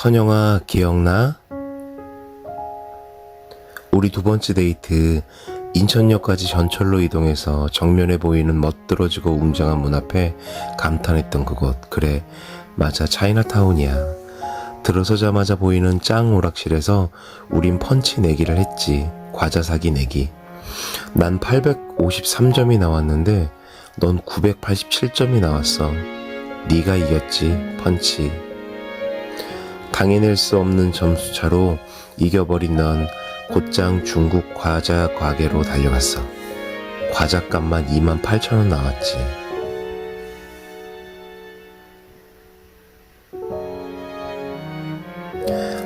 선영아, 기억나? 우리 두 번째 데이트 인천역까지 전철로 이동해서 정면에 보이는 멋들어지고 웅장한 문 앞에 감탄했던 그곳. 그래, 맞아, 차이나타운이야. 들어서자마자 보이는 짱 오락실에서 우린 펀치 내기를 했지. 과자 사기 내기. 난 853점이 나왔는데 넌 987점이 나왔어. 네가 이겼지, 펀치. 당해낼 수 없는 점수차로 이겨버린 넌 곧장 중국 과자 가게로 달려갔어. 과자값만 2만 8천 원 나왔지.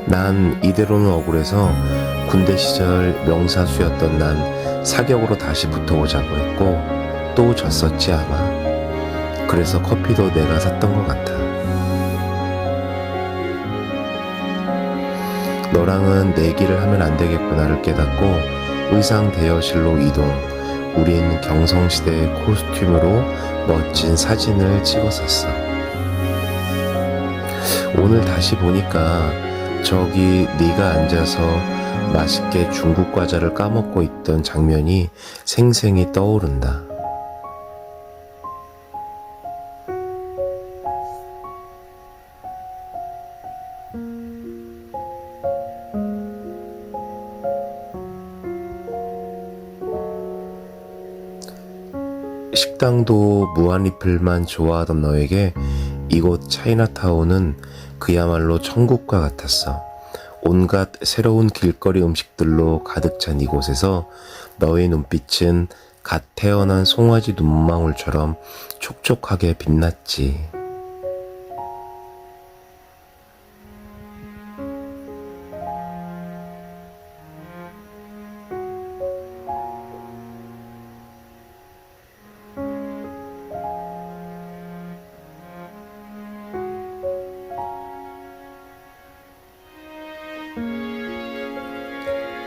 난 이대로는 억울해서 군대 시절 명사수였던 난 사격으로 다시 붙어보자고 했고 또 졌었지 아마. 그래서 커피도 내가 샀던 것 같아. 너랑은 내기를 하면 안 되겠구나를 깨닫고 의상 대여실로 이동. 우린 경성시대 코스튬으로 멋진 사진을 찍었었어. 오늘 다시 보니까 저기 네가 앉아서 맛있게 중국 과자를 까먹고 있던 장면이 생생히 떠오른다. 식당도 무한리필만 좋아하던 너에게 이곳 차이나타운은 그야말로 천국과 같았어. 온갖 새로운 길거리 음식들로 가득 찬 이곳에서 너의 눈빛은 갓 태어난 송아지 눈망울처럼 촉촉하게 빛났지.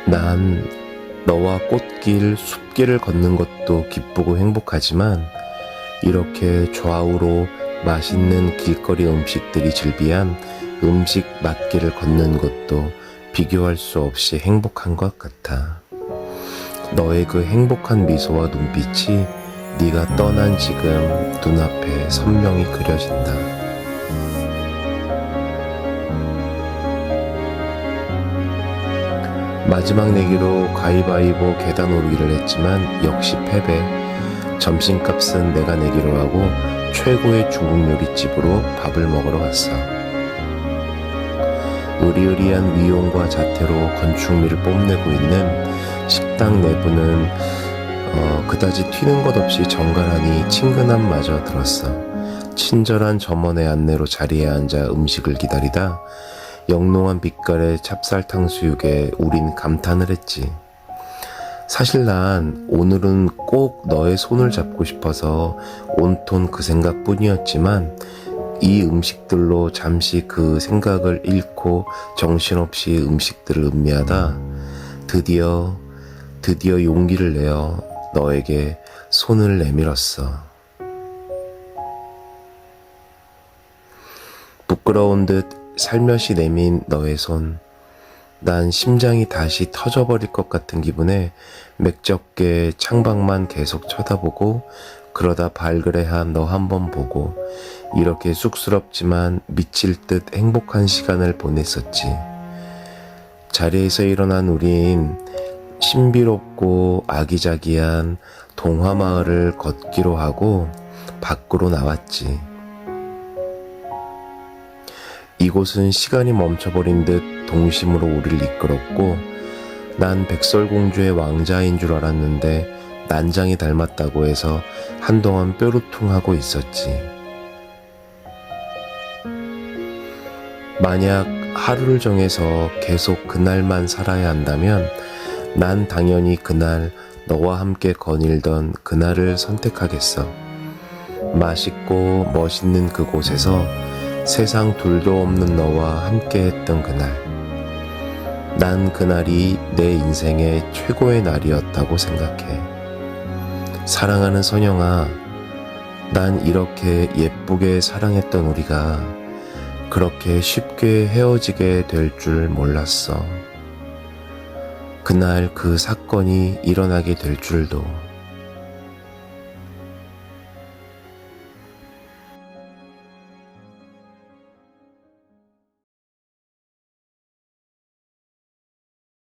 난 너와 꽃길, 숲길을 걷는 것도 기쁘고 행복하지만 이렇게 좌우로 맛있는 길거리 음식들이 즐비한 음식 맛길을 걷는 것도 비교할 수 없이 행복한 것 같아. 너의 그 행복한 미소와 눈빛이 네가 떠난 지금 눈앞에 선명히 그려진다. 마지막 내기로 가위바위보 계단 오르기를 했지만 역시 패배. 점심값은 내가 내기로 하고 최고의 중국 요리집으로 밥을 먹으러 갔어. 의리의리한 위용과 자태로 건축미를 뽐내고 있는 식당 내부는 어, 그다지 튀는 것 없이 정갈하니 친근함마저 들었어. 친절한 점원의 안내로 자리에 앉아 음식을 기다리다 영롱한 빛깔의 찹쌀탕 수육에 우린 감탄을 했지. 사실 난 오늘은 꼭 너의 손을 잡고 싶어서 온통 그 생각뿐이었지만 이 음식들로 잠시 그 생각을 잃고 정신없이 음식들을 음미하다 드디어 드디어 용기를 내어 너에게 손을 내밀었어. 부끄러운 듯 살며시 내민 너의 손. 난 심장이 다시 터져버릴 것 같은 기분에 맥적게 창밖만 계속 쳐다보고 그러다 발그레한 너 한 번 보고 이렇게 쑥스럽지만 미칠 듯 행복한 시간을 보냈었지. 자리에서 일어난 우린 신비롭고 아기자기한 동화 마을을 걷기로 하고 밖으로 나왔지. 이곳은 시간이 멈춰버린 듯 동심으로 우리를 이끌었고 난 백설공주의 왕자인 줄 알았는데 난장이 닮았다고 해서 한동안 뾰루퉁하고 있었지. 만약 하루를 정해서 계속 그날만 살아야 한다면 난 당연히 그날 너와 함께 거닐던 그날을 선택하겠어. 맛있고 멋있는 그곳에서 세상 둘도 없는 너와 함께 했던 그날. 난 그날이 내 인생의 최고의 날이었다고 생각해. 사랑하는 선영아, 난 이렇게 예쁘게 사랑했던 우리가 그렇게 쉽게 헤어지게 될 줄 몰랐어. 그날 그 사건이 일어나게 될 줄도.